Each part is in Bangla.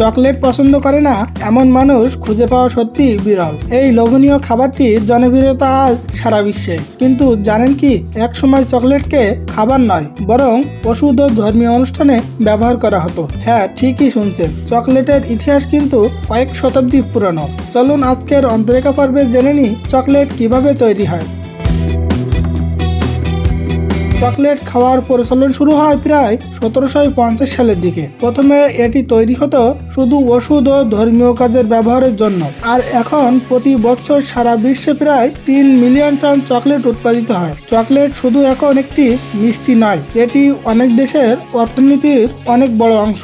চকলেট পছন্দ করে না, এমন মানুষ খুঁজে পাওয়া সত্যি বিরল। এই লোভনীয় খাবারটি জনপ্রিয়তা আজ সারা বিশ্বে। কিন্তু জানেন কি, এক সময় চকলেটকে খাবার নয়, বরং ওষুধ ও ধর্মীয় অনুষ্ঠানে ব্যবহার করা হতো। হ্যাঁ ঠিকই শুনছেন, চকলেটের ইতিহাস কিন্তু কয়েক শতাব্দী পুরনো। চলুন আজকের অন্তরেখা পর্বে জেনে নিই চকলেট কীভাবে তৈরি হয়। চকলেট খাওয়ার প্রচলন শুরু হয় প্রায় সতেরোশো পঞ্চাশ সালের দিকে। প্রথমে এটি তৈরি হতো শুধু ওষুধ ও ধর্মীয় কাজের ব্যবহারের জন্য। আর এখন প্রতি বছর সারা বিশ্বে প্রায় তিন মিলিয়ন টন চকলেট উৎপাদিত হয়। চকলেট শুধু এখন একটি মিষ্টি নয়, এটি অনেক দেশের অর্থনীতির অনেক বড় অংশ।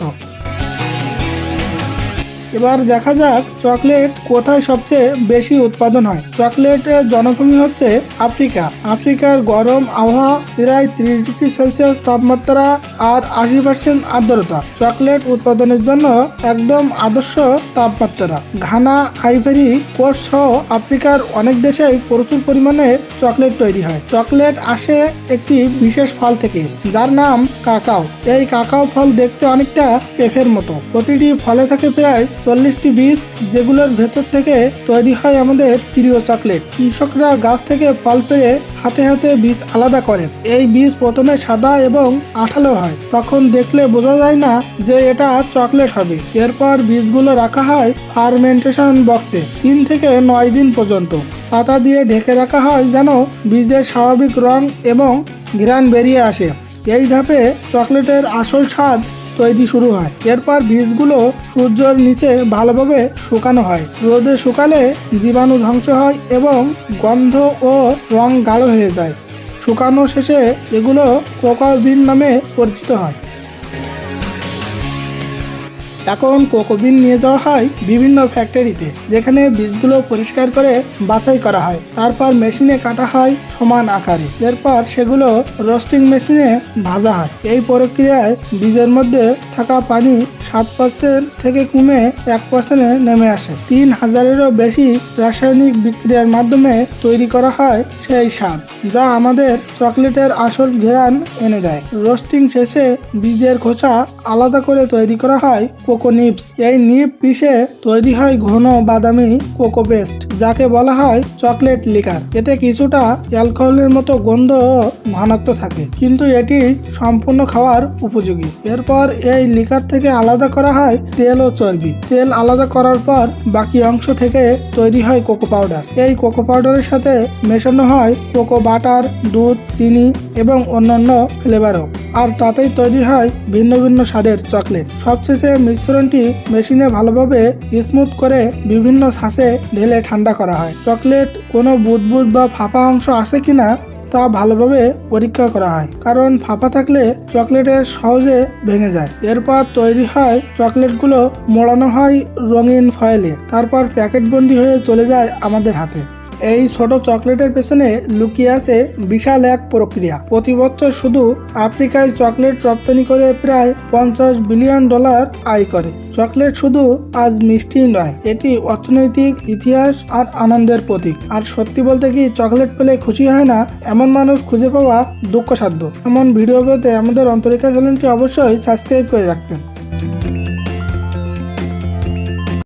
এবার দেখা যাক চকলেট কোথায় সবচেয়ে বেশি উৎপাদন হয়। চকলেটের জনভূমি হচ্ছে আফ্রিকা। আফ্রিকার গরম আবহাওয়া প্রায় ত্রিশ ডিগ্রি সেলসিয়াস তাপমাত্রা আর আশি পার্সেন্ট আর্দ্রতা। চকলেট উৎপাদনের জন্য একদম আদর্শ তাপমাত্রা। ঘানা, আইভেরি কোস্ট সহ আফ্রিকার অনেক দেশেই প্রচুর পরিমাণে চকলেট তৈরি হয়। চকলেট আসে একটি বিশেষ ফল থেকে, যার নাম কাকাও। এই কাকাও ফল দেখতে অনেকটা পেফের মতো। প্রতিটি ফলে থাকে প্রায় চল্লিশটি বীজ যেগুলোর ভেতর থেকে তৈরি হয় আমাদের প্রিয় চকলেট। কৃষকরা গাছ থেকে ফল পেয়ে হাতে হাতে বীজ আলাদা করেন। এই বীজ প্রথমে সাদা এবং আঠালো হয়। তখন দেখলে বোঝা যায় না যে এটা চকলেট হবে। এরপর বীজগুলো রাখা হয় ফার্মেন্টেশন বক্সে তিন থেকে নয় দিন পর্যন্ত। পাতা দিয়ে ঢেকে রাখা হয় যেন বীজের স্বাভাবিক রং এবং ঘ্রাণ বেরিয়ে আসে। এই ধাপে চকলেটের আসল স্বাদ তৈরি শুরু হয়। এরপর বীজগুলো সূর্যের নিচে ভালোভাবে শুকানো হয়। রোদে শুকালে জীবাণু ধ্বংস হয় এবং গন্ধ ও রং গাঢ় হয়ে যায়। শুকানো শেষে এগুলো কোকাবিন নামে পরিচিত হয়। এখন কোকোবিন নিয়ে যাওয়া হয় বিভিন্ন ফ্যাক্টরিতে যেখানে বীজগুলো পরিষ্কার করে বাছাই করা হয়। তারপর মেশিনে কাটা হয় সমান আকারে। এরপর সেগুলো রোস্টিং মেশিনে ভাজা হয়। এই প্রক্রিয়ায় বীজের মধ্যে থাকা পানি সাত পার্সেন্ট থেকে কমে এক পার্সেন্টে নেমে আসে। তিন হাজারেরও বেশি রাসায়নিক বিক্রিয়ার মাধ্যমে তৈরি করা হয় সেই স্বাদ যা আমাদের চকলেটের আসল ঘেরান এনে দেয়। রোস্টিং শেষে বীজের খোসা আলাদা করে তৈরি করা হয় কোকো নিপস। এই নিপ পিসে তৈরি হয় ঘন বাদামি কোকো পেস্ট, যাকে বলা হয় চকলেট লিকার। এতে কিছুটা অ্যালকোহলের মতো গন্ধ ও ঘনত্ব থাকে, কিন্তু এটি সম্পূর্ণ খাওয়ার উপযোগী। এরপর এই লিকার থেকে আলাদা করা হয় তেল ও চর্বি। তেল আলাদা করার পর বাকি অংশ থেকে তৈরি হয় কোকো পাউডার। এই কোকো পাউডারের সাথে মেশানো হয় কোকো বাটার, দুধ, চিনি এবং অন্যান্য ফ্লেভারও। আর তাতেই তৈরি হয় ভিন্ন ভিন্ন স্বাদের চকলেট। সবশেষে মিশ্রণটি মেশিনে ভালোভাবে স্মুথ করে বিভিন্ন শ্বাসে ঢেলে ঠান্ডা করা হয়। চকলেট কোনো বুদবুদ বা ফাঁপা অংশ আছে কিনা তা ভালোভাবে পরীক্ষা করা হয়। কারণ ফাঁপা থাকলে চকলেটের সহজে ভেঙে যায়। এরপর তৈরি হয় চকলেটগুলো, মোড়ানো হয় রঙিন ফয়েলে। তারপর প্যাকেটবন্দি হয়ে চলে যায় আমাদের হাতে। এই ছোট চকলেটের পেছনে লুকিয়ে আছে বিশাল এক প্রক্রিয়া। প্রতি বছর শুধু আফ্রিকায় চকলেট রপ্তানি করে প্রায় পঞ্চাশ বিলিয়ন ডলার আয় করে। চকলেট শুধু আজ মিষ্টি নয়, এটি অর্থনৈতিক ইতিহাস আর আনন্দের প্রতীক। আর সত্যি বলতে কি, চকলেট পেলে খুশি হয় না এমন মানুষ খুঁজে পাওয়া দুঃখসাধ্য। এমন ভিডিও পেতে আমাদের অন্তরিকা চ্যানেলটি অবশ্যই সাবস্ক্রাইব করে রাখবেন।